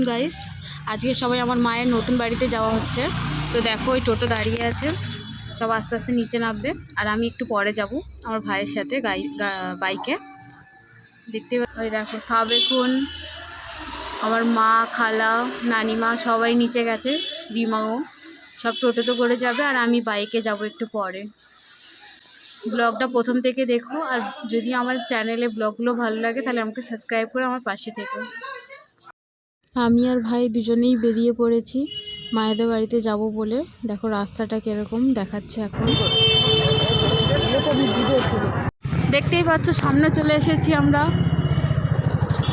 Guys. আজকে সবাই আমার মায়ের নতুন বাড়িতে যাওয়া হচ্ছে। তো দেখো, ওই টোটো দাঁড়িয়ে আছে। সব আস্তে আস্তে নিচে নামবে। আর আমি একটু পরে যাব আমার ভাইয়ের সাথে গাই বাইকে। দেখতে ওই দেখো, সাবেকুন, আমার মা, খালা, নানিমা, সবাই নিচে গেছে, বিমাও। সব টোটোতে করে যাবে আর আমি বাইকে যাব একটু পরে। ব্লগটা প্রথম থেকে দেখো। আর যদি আমার চ্যানেলে ব্লগগুলো ভালো লাগে তাহলে আমাকে সাবস্ক্রাইব করে আমার পাশে থেকো। আমি আর ভাই দুজনেই বেরিয়ে পড়েছি। মায়েদের বাড়িতে যাব বলে। দেখো রাস্তাটা কীরকম দেখাচ্ছে এখন। দেখতেই পাচ্ছ, সামনে চলে এসেছি আমরা।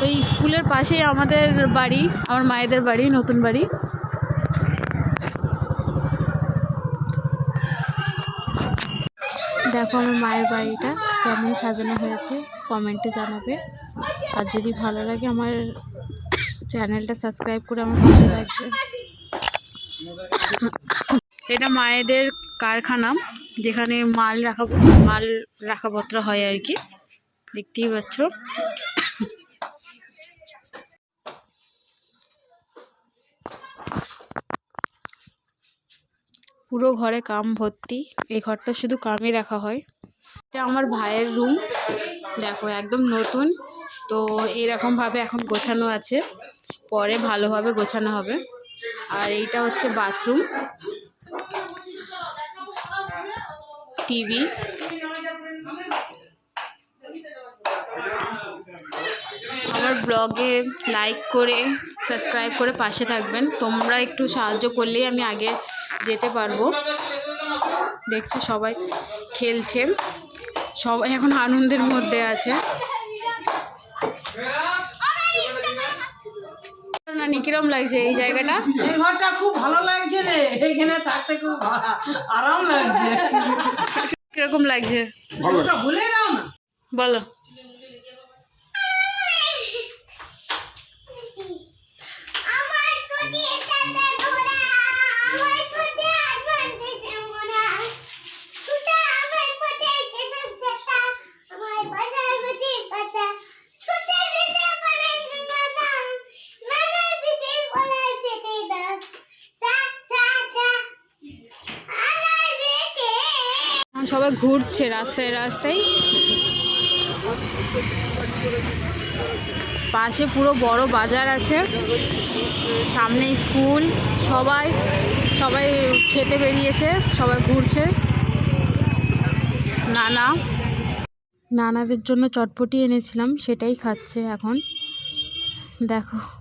ওই স্কুলের পাশেই আমাদের বাড়ি, আমার মায়েদের বাড়ি, নতুন বাড়ি। দেখো আমার মায়ের বাড়িটা কেমন সাজানো হয়েছে, কমেন্টে জানাবে। আর যদি ভালো লাগে আমার চ্যানেলটা সাবস্ক্রাইব করে আমার পাশে রাখবে এটা মায়েদের কারখানা যেখানে মাল রাখা মাল রাখাপত্র হয় আর কি। দেখতেই পাচ্ছ। পুরো ঘরে কাম ভর্তি এই ঘরটা শুধু কামই রাখা হয়। এটা আমার ভাইয়ের রুম। দেখো একদম নতুন। তো এরকমভাবে এখন গোছানো আছে। পরে ভালোভাবে গোছানো হবে। আর এইটা হচ্ছে বাথরুম। টিভি। আমার ব্লগে লাইক করে, সাবস্ক্রাইব করে পাশে থাকবেন। তোমরা একটু সাহায্য করলেই আমি আগে যেতে পারব। দেখছ সবাই খেলছে। সবাই এখন আনন্দের মধ্যে আছে। নানি কিরম লাগছে এই জায়গাটা? এই ঘরটা খুব ভালো লাগছে রে। এইখানে থাকতে খুব আরাম লাগছে। কীরকম লাগছে? ওটা ভুলে দাও না। বলো আমার ছুটি এটাতে ঘোরা আমার ছুটি এখন দিতে মোরা ছুটা আমার পথে যেতে যেতা আমার বাজার বুঝি পাতা ছুটে দিতে পারে না নানা দিতে বলা যেতে দাও চা চা চা আনা যেতে এখন সবাই ঘুরছে রাস্তায় রাস্তায়। পাশে পুরো বড় বাজার আছে। সামনে স্কুল, সবাই সবাই খেতে বেরিয়েছে, সবাই ঘুরছে। নানা। নানাদের জন্য চটপটি এনেছিলাম, সেটাই খাচ্ছে এখন। দেখো।